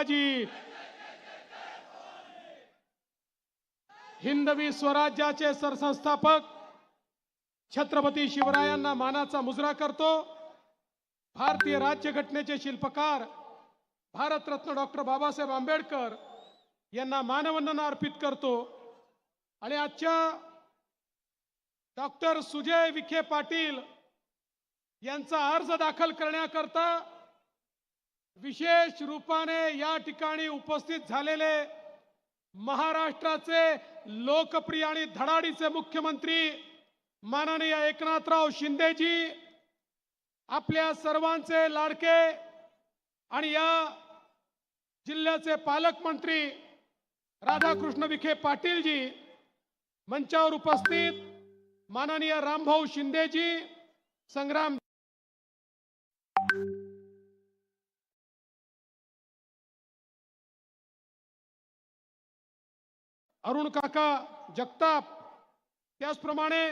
शिवाजी। हिंदवी स्वराज्याचे सरसंस्थापक छत्रपती शिवरायांना मानाचा मुजरा करतो. भारतीय राज्यघटनेचे शिल्पकार भारतरत्न डॉक्टर बाबासाहेब आंबेडकर यांना मानवंदना अर्पित करतो. आणि आजच्या डॉक्टर सुजय विखे पाटील यांचा अर्ज दाखल करण्याकरता विशेष रूपाने या ठिकाणी उपस्थित झालेले महाराष्ट्राचे लोकप्रिय आणि धडाडीचे मुख्यमंत्री माननीय एकनाथराव शिंदेजी आपल्या सर्वांचे लाडके आणि या जिल्ह्याचे पालकमंत्री राधाकृष्ण विखे पाटीलजी मंचावर उपस्थित माननीय रामभाऊ शिंदेजी संग्राम अरुण काका जगताप त्याचप्रमाणे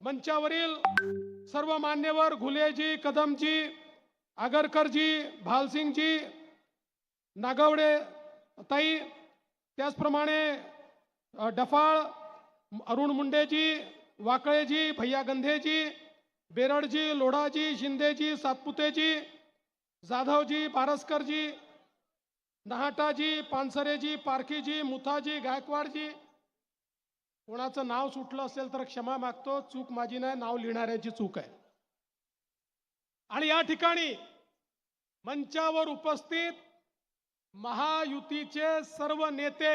मंचावरील सर्व मान्यवर घुलेजी कदमजी आगरकरजी भालसिंगजी नागवडे ताई त्याचप्रमाणे डफाळ अरुण मुंडेजी वाकळेजी भैया गंधेजी बेरडजी लोढाजी शिंदेजी सातपुतेजी जाधवजी पारसकरजी नहाटाजी पानसरेजी पारखीजी मुथाजी गायकवाडजी. कोणाचं नाव सुटलं असेल तर क्षमा मागतो. चूक माझी नाही नाव लिहिणाऱ्याची चूक आहे. आणि या ठिकाणी मंचावर उपस्थित महायुतीचे सर्व नेते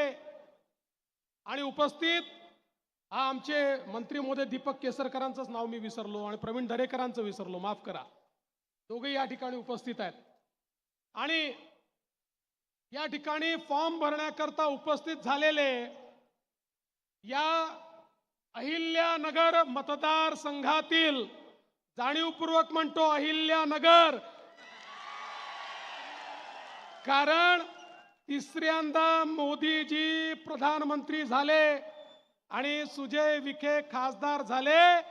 आणि उपस्थित हा आमचे मंत्री मोदय दीपक केसरकरांचंच नाव मी विसरलो आणि प्रवीण दरेकरांचं विसरलो. माफ करा. दोघे या ठिकाणी उपस्थित आहेत. आणि या ठिकाणी फॉर्म भरण्याकरता उपस्थित झालेले या अहिल्यानगर मतदारसंघातील जाणीवपूर्वक म्हणतो अहिल्यानगर. कारण तिसऱ्यांदा मोदीजी प्रधानमंत्री झाले आणि सुजय विखे खासदार झाले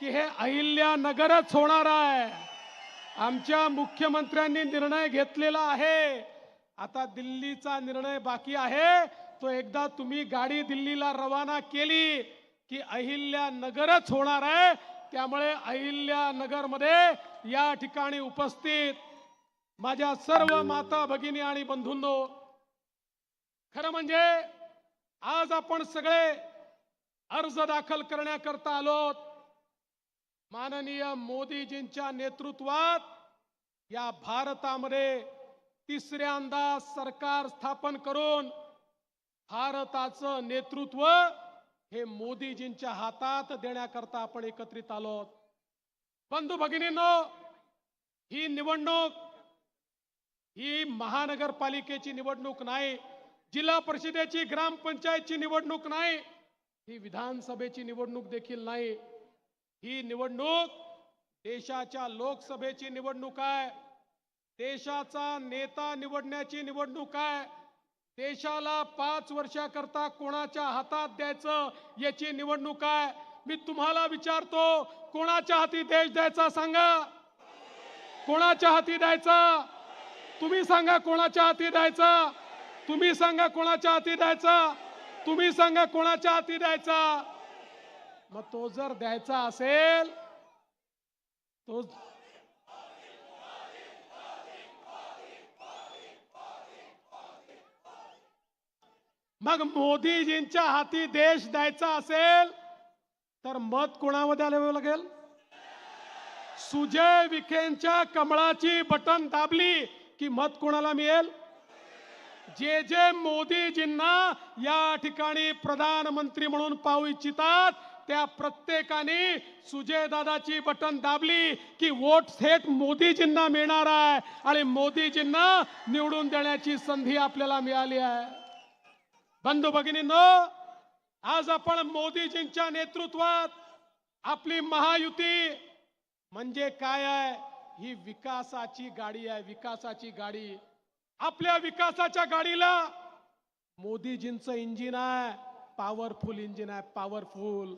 की हे अहिल्यानगरच होणार आहे. आमच्या मुख्यमंत्र्यांनी निर्णय घेतलेला आहे. आता दिल्लीचा निर्णय बाकी आहे. तो एकदा तुम्ही गाडी दिल्लीला रवाना केली की अहिल्यानगरच होणार आहे. त्यामुळे अहिल्यानगरमध्ये या ठिकाणी उपस्थित माझ्या सर्व माता भगिनी आणि बंधूंनो खरं म्हणजे आज आपण सगळे अर्ज दाखल करण्याकरता आलोत. माननीय मोदीजींच्या नेतृत्वात या भारतामध्ये तिसऱ्यांदा सरकार स्थापन करून भारताचं नेतृत्व हे मोदीजींच्या हातात देण्याकरता आपण एकत्रित आलो. बंधू भगिनींनो ही निवडणूक ही महानगरपालिकेची निवडणूक नाही जिल्हा परिषदेची ग्रामपंचायतची निवडणूक नाही ही विधानसभेची निवडणूक देखील नाही. ही निवडणूक देशाच्या लोकसभेची निवडणूक आहे. देशाचा नेता निवडण्याची निवडणूक आहे. देशाला पाच वर्षाकरता कोणाच्या हातात द्यायचं याची निवडणूक आहे. मी तुम्हाला विचारतो कोणाच्या हाती देश द्यायचा सांगा? कोणाच्या हाती द्यायचा? तुम्ही सांगा कोणाच्या हाती द्यायचा? तुम्ही सांगा कोणाच्या हाती द्यायचा? तुम्ही सांगा कोणाच्या हाती द्यायचा? मग तो जर द्यायचा असेल तो मग मोदीजींच्या हाती देश द्यायचा असेल तर मत कोणामध्ये आले लागेल? सुजय विखेंच्या कमळाची बटन दाबली की मत कोणाला मिळेल? जे जे मोदीजींना या ठिकाणी प्रधानमंत्री म्हणून पाहू इच्छितात त्या प्रत्येकाने सुजय दादाची बटन दाबली की वोट थेट मोदीजींना मिळणार आहे आणि मोदीजींना निवडून देण्याची संधी आपल्याला मिळाली आहे. बंधू भगिनींनो आज आपण मोदीजींच्या नेतृत्वात आपली महायुती म्हणजे काय आहे? ही विकासाची गाडी आहे. विकासाची गाडी. आपल्या विकासाच्या गाडीला मोदीजींचं इंजिन आहे. पॉवरफुल इंजिन आहे. पॉवरफुल.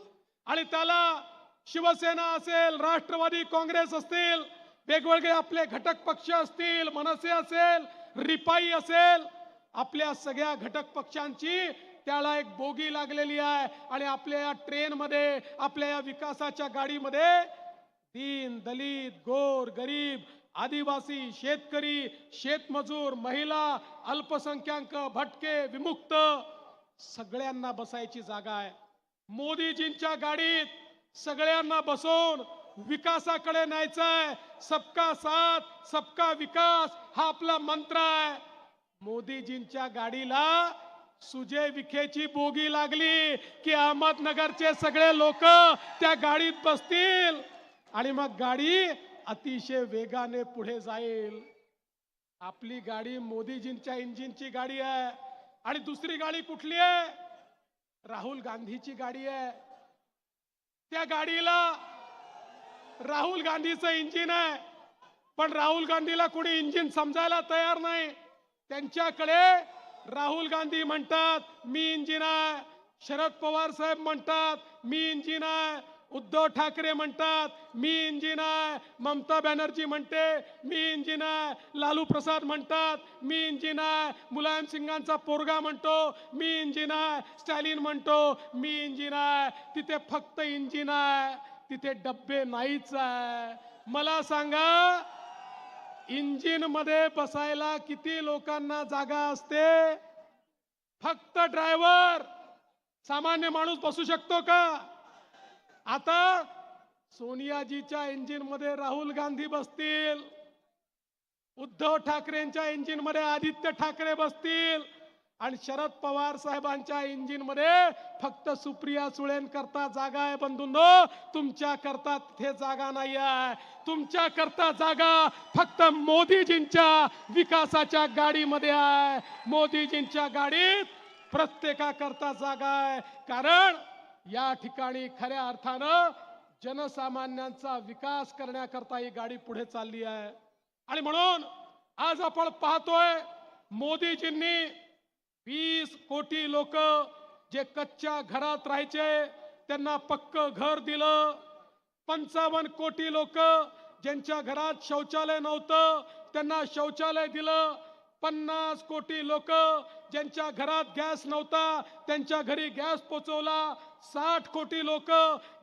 आणि त्याला शिवसेना असेल राष्ट्रवादी काँग्रेस असतील वेगवेगळे आपले घटक पक्ष असतील मनसे असेल रिपाई असेल आपल्या सगळ्या घटक पक्षांची त्याला एक बोगी लागलेली आहे. आणि आपल्या या ट्रेनमध्ये आपल्या या विकासाच्या गाडीमध्ये दीन दलित गोर गरीब आदिवासी शेतकरी शेतमजूर महिला अल्पसंख्याक भटके विमुक्त सगळ्यांना बसायची जागा आहे. मोदीजींच्या गाडीत सगळ्यांना बसवून विकासाकडे न्यायचंय. सबका साथ सबका विकास हा आपला मंत्र आहे. मोदीजींच्या गाडीला सुजय विखेची बोगी लागली की अहमदनगरचे सगळे लोक त्या गाडीत बसतील. आणि मग गाडी अतिशय वेगाने पुढे जाईल. आपली गाडी मोदीजींच्या इंजिनची गाडी आहे. आणि दुसरी गाडी कुठली आहे? राहुल गांधीची गाडी आहे. त्या गाडीला राहुल गांधीचं इंजिन आहे. पण राहुल गांधीला कोणी इंजिन समजायला तयार नाही. त्यांच्याकडे राहुल गांधी म्हणतात मी इंजिन आहे शरद पवार साहेब म्हणतात मी इंजिन आहे उद्धव ठाकरे म्हणतात मी इंजिन आहे ममता बॅनर्जी म्हणते मी इंजिन आहे लालू प्रसाद म्हणतात मी इंजिन आहे मुलायम सिंगांचा पोरगा म्हणतो मी इंजिन आहे स्टॅलिन म्हणतो मी इंजिन आहे तिथे फक्त इंजिन आहे तिथे डब्बे नाहीच आहे. मला सांगा इंजिनमध्ये बसायला किती लोकांना जागा असते? फक्त ड्रायव्हर. सामान्य माणूस बसू शकतो का? आता सोनियाजीच्या इंजिनमध्ये राहुल गांधी बसतील. उद्धव ठाकरेंच्या इंजिनमध्ये आदित्य ठाकरे बसतील. आणि शरद पवार साहेबांच्या इंजिनमध्ये फक्त सुप्रिया सुळेंकरता जागा आहे बंधूंनो. तुमच्या करता तिथे जागा नाही आहे. तुमच्या करता जागा फक्त मोदीजींच्या विकासाच्या गाडीमध्ये आहे. मोदीजींच्या गाडीत प्रत्येकाकरता जागा आहे. कारण या ठिकाणी खऱ्या अर्थानं जनसामान्यांचा विकास करण्याकरता ही गाडी पुढे चालली आहे. आणि म्हणून आज आपण पाहतोय मोदीजींनी वीस कोटी लोक जे कच्च्या घरात राहायचे त्यांना पक्क घर दिलं. पंचावन्न कोटी लोक ज्यांच्या घरात शौचालय नव्हतं त्यांना शौचालय दिलं. पन्नास कोटी लोक ज्यांच्या घरात गॅस नव्हता त्यांच्या घरी गॅस पोचवला. साठ कोटी लोक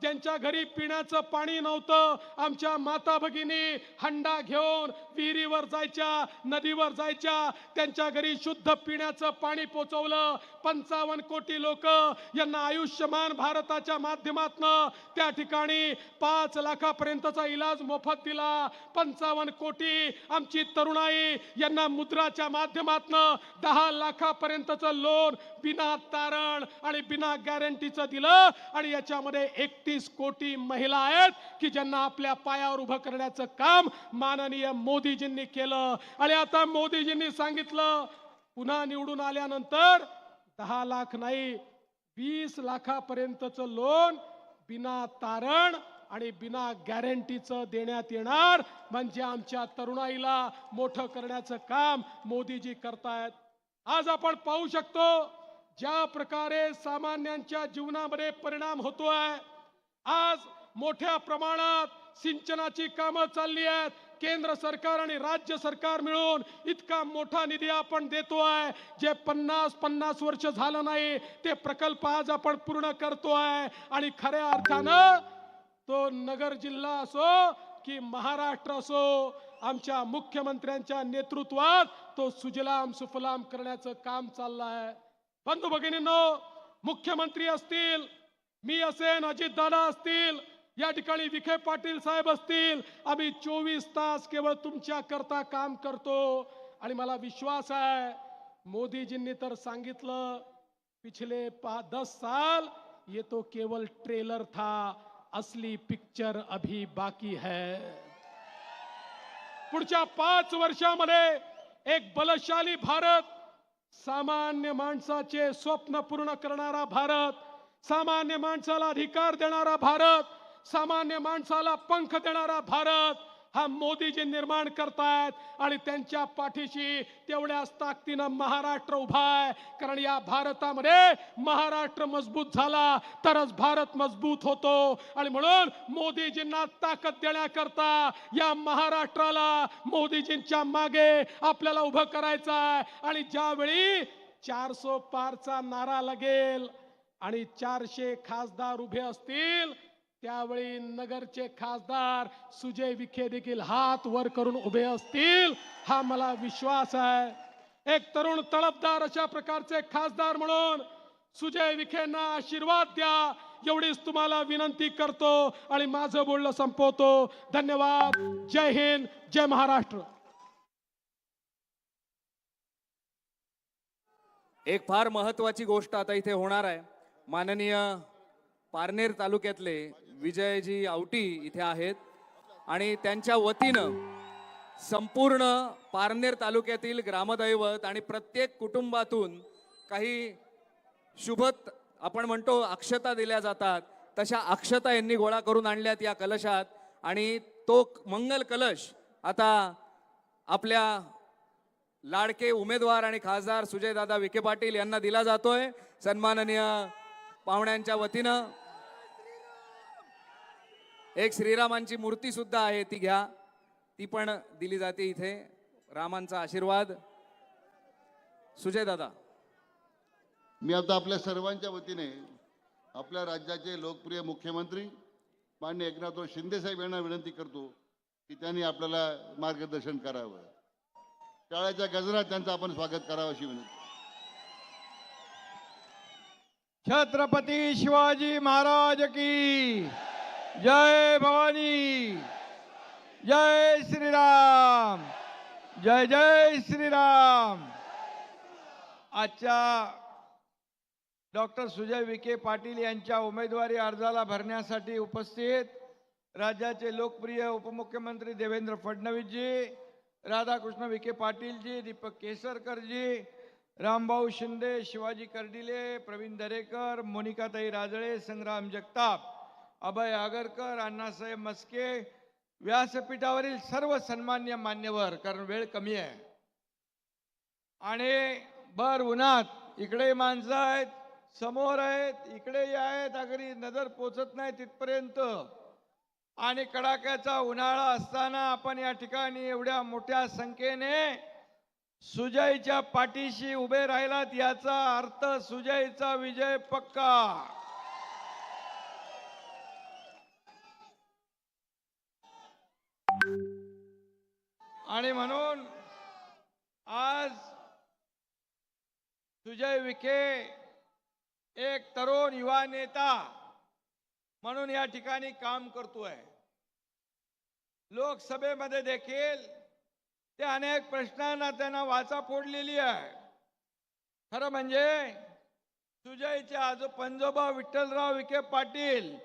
ज्यांच्या घरी पिण्याचं पाणी नव्हतं आमच्या माता भगिनी हंडा घेऊन विहिरीवर जायच्या नदीवर जायच्या त्यांच्या घरी शुद्ध पिण्याचं पाणी पोचवलं. पंचावन्न कोटी लोक यांना आयुष्यमान भारताच्या माध्यमातनं त्या ठिकाणी पाच लाखापर्यंतचा इलाज मोफत दिला. पंचावन्न कोटी आमची तरुणाई यांना मुद्राच्या माध्यमातनं दहा लाखापर्यंतचं लोन बिना तारण आणि बिना गॅरंटीचं दिलं. आणि याच्यामध्ये एकतीस कोटी महिला आहेत की ज्यांना आपल्या पायावर उभं करण्याचं काम माननीय मोदीजींनी केलं. आणि आता मोदीजींनी सांगितलं पुन्हा निवडून आल्यानंतर दहा लाख नाही वीस लाखापर्यंतचं लोन बिना तारण आणि बिना गॅरंटीचं देण्यात येणार. म्हणजे आमच्या तरुणाईला मोठं करण्याचं काम मोदीजी करतायत. आज आपण पाहू शकतो ज्या प्रकारे सामान्यांच्या जीवनामध्ये परिणाम होतोय आज मोठ्या प्रमाणात सिंचनाची कामं चालली आहेत. केंद्र सरकार आणि राज्य सरकार मिळून इतका मोठा निधी आपण देतो आहे जे पन्नास पन्नास वर्ष झालं नाही ते प्रकल्प आज आपण पूर्ण करतोय. आणि खऱ्या अर्थानं तो नगर जिल्हा असो की महाराष्ट्र असो आमच्या मुख्यमंत्र्यांच्या नेतृत्वात तो सुजलाम सुफलाम करण्याचं काम चाललं आहे बंधू भगिनींनो मुख्यमंत्री असतील मी असेन अजितदादा असतील या ठिकाणी विखे पाटील साहेब असतील. आम्ही चोवीस तास केवळ तुमच्या करता काम करतो. आणि मला विश्वास आहे मोदीजींनी तर सांगितलं पिछले पा दस साल ये तो केवल ट्रेलर था असली पिक्चर अभी बाकी है. पुढच्या पाच वर्षामध्ये एक बलशाली भारत सामान्य माणसाचे स्वप्न पूर्ण करणारा भारत सामान्य माणसाला अधिकार देणारा भारत सामान्य माणसाला पंख देणारा भारत हा मोदीजी निर्माण करतायत आणि त्यांच्या पाठीशी तेवढ्याच ताकदीनं महाराष्ट्र उभा आहे. कारण या भारतामध्ये महाराष्ट्र मजबूत झाला तरच भारत मजबूत होतो. आणि म्हणून मोदीजींना ताकद देण्याकरता या महाराष्ट्राला मोदीजींच्या मागे आपल्याला उभं करायचं आहे. आणि ज्यावेळी चारसो पारचा नारा लागेल आणि चारशे खासदार उभे असतील त्यावेळी नगरचे खासदार सुजय विखे देखील हात वर करून उभे असतील हा मला विश्वास आहे. एक तरुण तळपदार अशा प्रकारचे खासदार म्हणून सुजय विखेंना आशीर्वाद द्या एवढीच तुम्हाला विनंती करतो आणि माझं बोलणं संपवतो. धन्यवाद. जय हिंद जय महाराष्ट्र. एक फार महत्वाची गोष्ट आता इथे होणार आहे. माननीय पारनेर तालुक्यातले विजयजी आवटी इथे आहेत. आणि त्यांच्या वतीनं संपूर्ण पारनेर तालुक्यातील ग्रामदैवत आणि प्रत्येक कुटुंबातून काही शुभत आपण म्हणतो अक्षता दिल्या जातात. तशा अक्षता यांनी गोळा करून आणल्यात या कलशात. आणि तो मंगल कलश आता आपल्या लाडके उमेदवार आणि खासदार सुजयदादा विखे पाटील यांना दिला जातोय. सन्माननीय पाहुण्यांच्या वतीनं एक श्रीरामांची मूर्ती सुद्धा आहे ती घ्या. ती पण दिली जाते इथे. रामांचा आशीर्वाद. सुजयदादा मी आता आपल्या सर्वांच्या वतीने आपल्या राज्याचे लोकप्रिय मुख्यमंत्री मान्य एकनाथराव शिंदे साहेब यांना विनंती करतो की त्यांनी आपल्याला मार्गदर्शन करावं. टाळ्याच्या गजरात त्यांचं आपण स्वागत करावं अशी विनंती. छत्रपती शिवाजी महाराज की. जय भवानी जय श्रीराम जय जय श्रीराम। आजच्या डॉक्टर सुजय विखे पाटील यांच्या उमेदवारी अर्जाला भरण्यासाठी उपस्थित राज्याचे लोकप्रिय उपमुख्यमंत्री देवेंद्र फडणवीसजी राधाकृष्ण विखे पाटीलजी दीपक केसरकरजी रामभाऊ शिंदे शिवाजी कर्डिले प्रवीण दरेकर मोनिकाताई राजळे संग्राम जगताप। अभय आगरकर अण्णासाहेब मस्के व्यासपीठावरील सर्व सन्मान्य मान्यवर कारण वेळ कमी आहे. आणि भर उन्हात इकडे माणसं आहेत समोर आहेत इकडे आहेत अगदी नजर पोचत नाही तिथपर्यंत. आणि कडाक्याचा उन्हाळा असताना आपण या ठिकाणी एवढ्या मोठ्या संख्येने सुजयच्या पाठीशी उभे राहिलात याचा अर्थ सुजयचा विजय पक्का. आणि म्हणून आज सुजय विखे एक तरुण युवा नेता म्हणून या ठिकाणी काम करतोय. लोकसभेमध्ये देखील ते अनेक प्रश्नांना त्यांना वाचा फोडलेली आहे. खरं म्हणजे सुजयचे आजो पंजोबा विठ्ठलराव विखे पाटील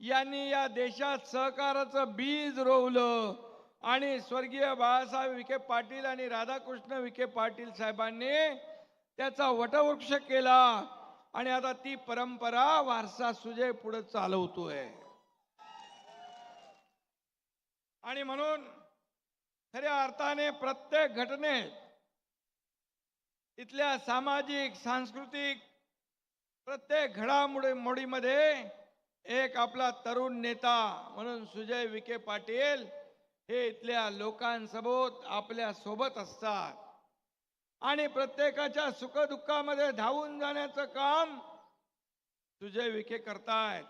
यांनी या देशात सहकाराचं बीज रोवलं. आणि स्वर्गीय बाळासाहेब विखे पाटील आणि राधाकृष्ण विखे पाटील साहेबांनी त्याचा वटवृक्ष केला. आणि आता ती परंपरा वारसा सुजय पुढे चालवतोय. आणि म्हणून खऱ्या अर्थाने प्रत्येक घटनेत इथल्या सामाजिक सांस्कृतिक प्रत्येक घडामोडी मोडीमध्ये एक आपला तरुण नेता म्हणून सुजय विखे पाटील हे इथल्या लोकांसोबत आपल्यासोबत असतात. आणि प्रत्येकाच्या सुखदुःखामध्ये धावून जाण्याचं काम सुजय विखे करतायत.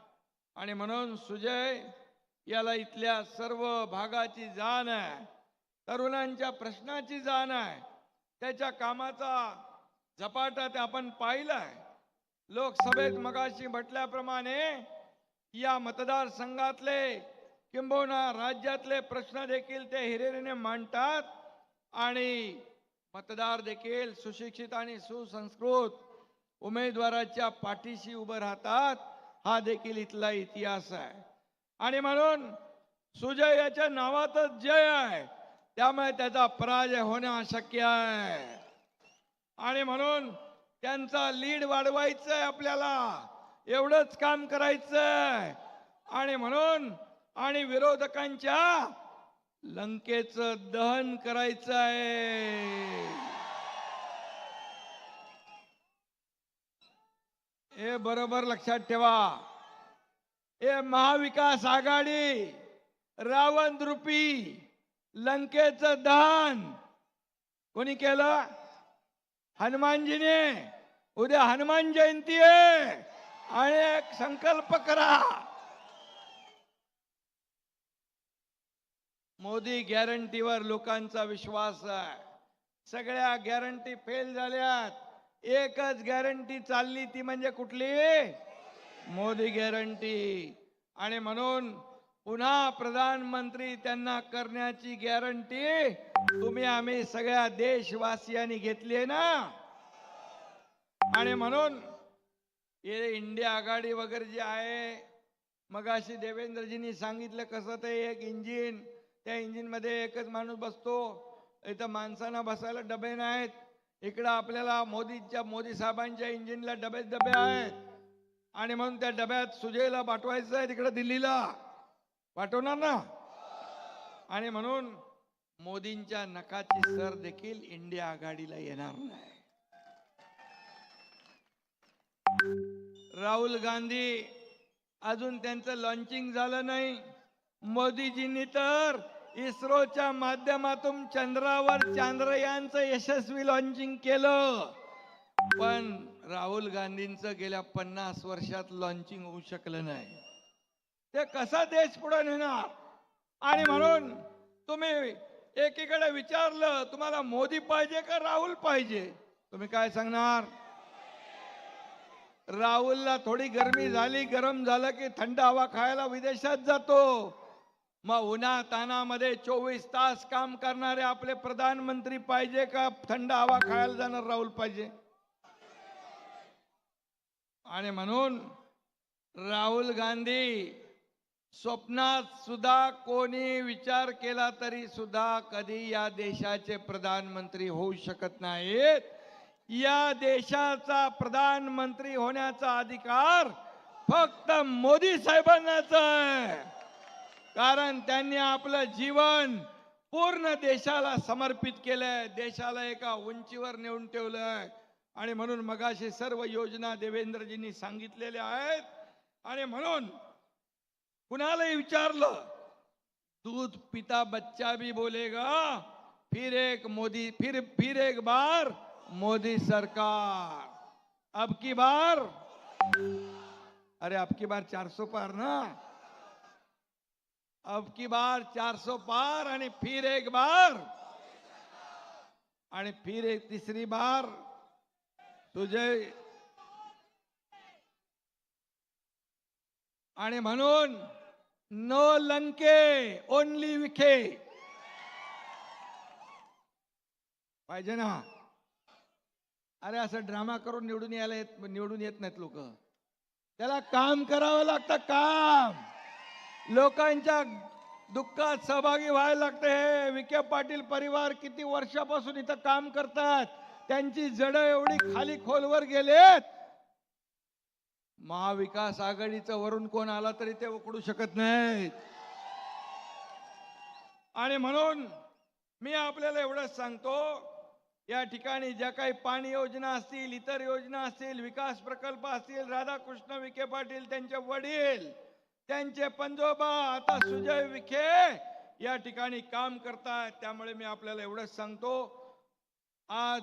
आणि म्हणून सुजय याला इथल्या सर्व भागाची जाण आहे. तरुणांच्या प्रश्नाची जाण आहे. त्याच्या कामाचा झपाटा ते आपण पाहिलाय. लोकसभेत मगाशी म्हटल्याप्रमाणे या मतदारसंघातले किंबहुना राज्यातले प्रश्न देखील ते हिरेरीने मांडतात आणि मतदार देखील सुशिक्षित आणि सुसंस्कृत उमेदवाराच्या पाठीशी उभं राहतात हा देखील इथला इतिहास आहे. आणि म्हणून सुजय याच्या नावातच जय आहे. त्यामुळे त्याचा पराजय होणं अशक्य आहे. आणि म्हणून त्यांचा लीड वाढवायचं आहे आपल्याला. एवढंच काम करायचं आहे आणि म्हणून आणि विरोधकांच्या लंकेचं दहन करायचं आहे. हे बरोबर लक्षात ठेवा. हे महाविकास आघाडी रावण रूपी लंकेचं दहन. कोणी केलं? हनुमानजीने. उद्या हनुमान जयंती आहे. आणि एक संकल्प करा. मोदी गॅरंटीवर लोकांचा विश्वास आहे. सगळ्या गॅरंटी फेल झाल्यात. एकच गॅरंटी चालली ती म्हणजे कुठली? मोदी गॅरंटी. आणि म्हणून पुन्हा प्रधानमंत्री त्यांना करण्याची गॅरंटी तुम्ही आम्ही सगळ्या देशवासियांनी घेतली आहे ना? आणि म्हणून हे इंडिया आघाडी वगैरे जे आहे मगाशी देवेंद्रजींनी सांगितलं कसं ते एक इंजिन त्या इंजिनमध्ये एकच माणूस बसतो. इथं माणसांना बसायला डबे नाहीत. इकडं आपल्याला मोदीच्या मोदी साहेबांच्या इंजिनला डबे डबे आहेत. आणि म्हणून त्या डब्यात सुजयला पाठवायचं आहे तिकडे दिल्लीला. पाठवणार ना? आणि म्हणून मोदींच्या नकाची सर देखील इंडिया आघाडीला येणार नाही. राहुल गांधी अजून त्यांचं लॉन्चिंग झालं नाही. मोदीजींनी तर इस्रोच्या माध्यमातून चंद्रावर चांद्रयानचं यशस्वी लॉन्चिंग केलं. पण राहुल गांधींचं गेल्या पन्नास वर्षात लॉन्चिंग होऊ शकलं नाही. ते कसा देश पुढे नेणार? आणि म्हणून तुम्ही एकीकडे विचारलं तुम्हाला मोदी पाहिजे का राहुल पाहिजे? तुम्ही काय सांगणार? राहुलला थोडी गरमी झाली गरम झालं की थंड हवा खायला विदेशात जातो. मग उन्हा तानामध्ये चोवीस तास काम करणारे आपले प्रधानमंत्री पाहिजे का? थंड हवा खायला जाणार राहुल पाहिजे. आणि म्हणून राहुल गांधी स्वप्नात सुद्धा कोणी विचार केला तरी सुद्धा कधी या देशाचे प्रधानमंत्री होऊ शकत नाहीत. या देशाचा प्रधानमंत्री होण्याचा अधिकार फक्त मोदी साहेबांनाच आहे. कारण त्यांनी आपलं जीवन पूर्ण देशाला समर्पित केलंय. देशाला एका उंचीवर नेऊन ठेवलंय. आणि म्हणून मगाशी सर्व योजना देवेंद्रजींनी सांगितलेल्या आहेत. आणि म्हणून कुणालाही विचारलं दूध पिता बच्चा भी बोलेगा फिर एक मोदी फिर फिर एक बार मोदी सरकार. अब की बार? अरे अब की बार 400 पार ना? अब की बार 400 पार आणि फिर एक बार. आणि फिर एक तिसरी बार. तुझे आणि म्हणून नो लंके ओनली विखे. पाहिजे ना? अरे असं ड्रामा करून निवडून यायला येत निवडून येत नाहीत लोक. त्याला काम करावं लागतं काम. लोकांच्या दुःखात सहभागी व्हायला लागते हे विखे पाटील परिवार किती वर्षापासून इथं काम करतात? त्यांची जड एवढी खाली खोलवर गेलेत. महाविकास आघाडीचं वरून कोण आला तरी ते उकडू शकत नाहीत. आणि म्हणून मी आपल्याला एवढंच सांगतो या ठिकाणी ज्या काही पाणी योजना असतील इतर योजना असतील विकास प्रकल्प असतील राधाकृष्ण विखे पाटील त्यांचे वडील त्यांचे पंजोबा आता सुजय विखे या ठिकाणी काम करतायत. त्यामुळे मी आपल्याला एवढंच सांगतो. आज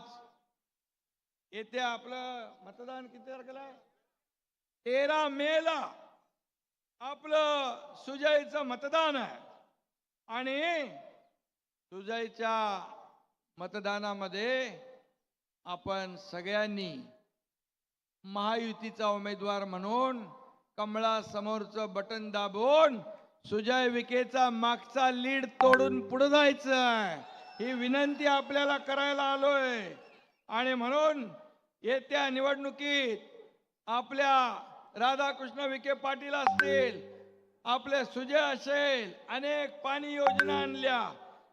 येथे आपलं मतदान किती तारखेला? आहे तेरा मेला आपलं सुजयचं मतदान आहे. आणि सुजयच्या मतदानामध्ये आपण सगळ्यांनी महायुतीचा उमेदवार म्हणून कमळासमोरचं बटन दाबून सुजय विखेचा मागचा लीड तोडून पुढे जायचं ही विनंती आपल्याला करायला आलोय. आणि म्हणून येत्या निवडणुकीत आपल्या राधाकृष्ण विखे पाटील असतील आपले सुजय असेल अनेक पाणी योजना आणल्या.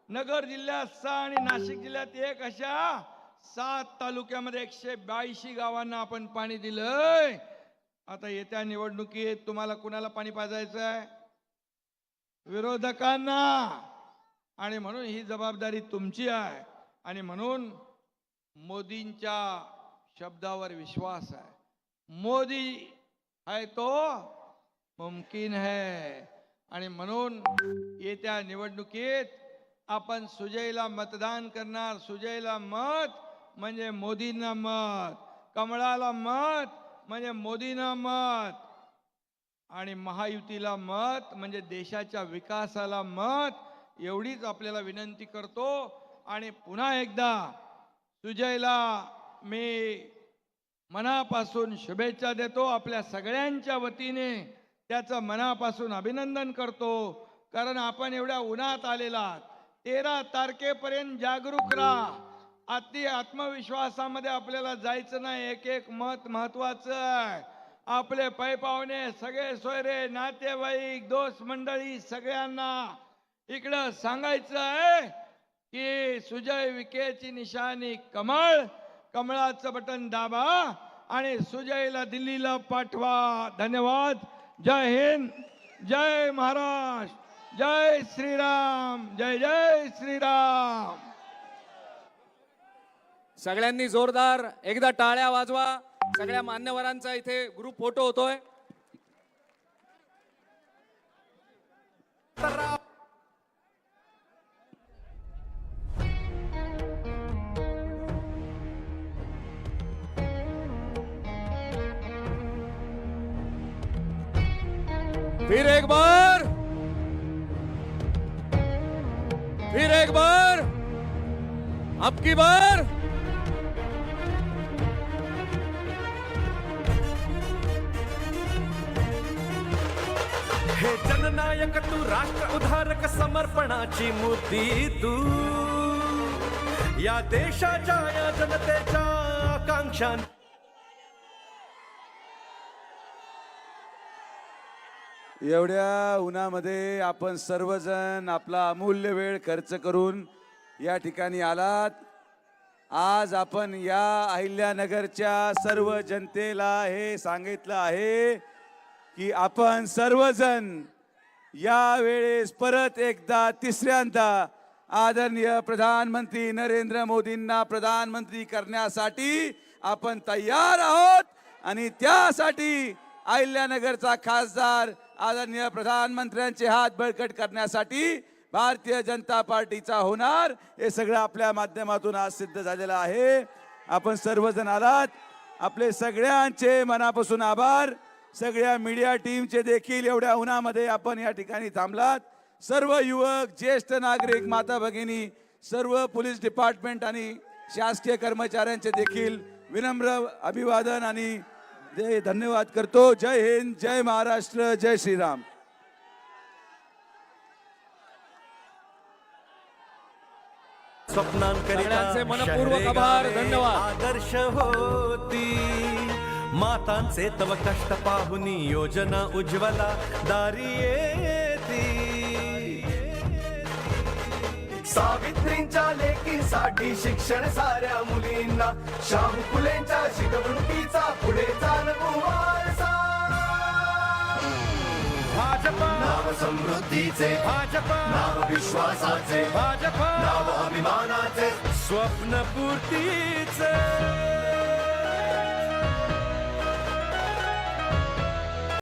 नगर जिल्ह्यात सहा आणि नाशिक जिल्ह्यात एक अशा सात तालुक्यामध्ये एकशे ब्याऐंशी गावांना आपण पाणी दिलंय. आता येत्या निवडणुकीत तुम्हाला कुणाला पाणी पाजायचं आहे? विरोधकांना. आणि म्हणून ही जबाबदारी तुमची आहे. आणि म्हणून मोदींच्या शब्दावर विश्वास आहे. मोदी आहे तो मुमकिन है. आणि म्हणून येत्या निवडणुकीत आपण सुजयला मतदान करणार. सुजयला मत म्हणजे मोदींना मत कमळाला मत म्हणजे मोदींना मत आणि महायुतीला मत म्हणजे देशाच्या विकासाला मत एवढीच आपल्याला विनंती करतो. आणि पुन्हा एकदा सुजयला मी मनापासून शुभेच्छा देतो. आपल्या सगळ्यांच्या वतीने त्याचं मनापासून अभिनंदन करतो. कारण आपण एवढ्या उन्हात आलेला तेरा तारखेपर्यंत जागरूक राहा. अति आत्मविश्वासामध्ये आपल्याला जायचं नाही. एक एक मत महत्वाचं आहे. आपले पै पाहुणे सगळे सोयरे नातेवाईक दोस्त मंडळी सगळ्यांना इकडं सांगायचं आहे की सुजय विखेची निशाणी कमळ कमळाचं बटन दाबा आणि सुजयला दिल्लीला पाठवा. धन्यवाद. जय हिंद. जय महाराष्ट्र. जय श्रीराम. जय जय श्रीराम. सगळ्यांनी जोरदार. एकदा टाळ्या वाजवा. सगळ्या मान्यवरांचा इथे ग्रुप फोटो होतोय. फिर एक बार. फिर एक बार. अब की बार. जननायक तू राष्ट्र उधारक समर्पणाची मूर्ती तू. या देशाच्या या जनतेच्या आकांक्षा एवढ्या उन्हामध्ये आपण सर्वजण आपला अमूल्य वेळ खर्च करून या ठिकाणी आलात. आज आपण या अहिल्यानगरच्या सर्व जनतेला हे सांगितलं आहे की आपण सर्वजण या वेळेस परत एकदा तिसऱ्यांदा आदरणीय प्रधानमंत्री नरेंद्र मोदींना प्रधानमंत्री करण्यासाठी आपण तयार आहोत. आणि त्यासाठी अहिल्यानगरचा खासदार आदरणीय प्रधानमंत्र्यांचे हात बळकट करण्यासाठी भारतीय जनता पार्टीचा होणार. हे सगळं आपल्या माध्यमातून आज सिद्ध झालेलं आहे. आपण सर्वजण आलात. आपले सगळ्यांचे मनापासून आभार. सगळ्या मीडिया टीमचे देखील एवढ्या उन्हामध्ये आपण या ठिकाणी थांबलात. सर्व युवक ज्येष्ठ नागरिक माता भगिनी सर्व पोलीस डिपार्टमेंट आणि शासकीय कर्मचाऱ्यांचे देखील विनम्र अभिवादन आणि जय धन्यवाद करतो. जय हिंद जय महाराष्ट्र जय श्रीराम. स्वप्नांकरिता सगळ्यांचे मनपूर्वक आभार, धन्यवाद. आदर्श होती. मातांचे तव कष्ट पाहुनी योजना उज्ज्वला दारी सावित्रींच्या लेकीसाठी शिक्षण साऱ्या मुलींना शाहू फुलेंच्या शिकवणुकीचा पुढे चालू वारसा. भाजपा. नाव समृद्धीचे भाजपा. नाव विश्वासाचे भाजपा. नाव अभिमानाचे. स्वप्न पूर्तीचे.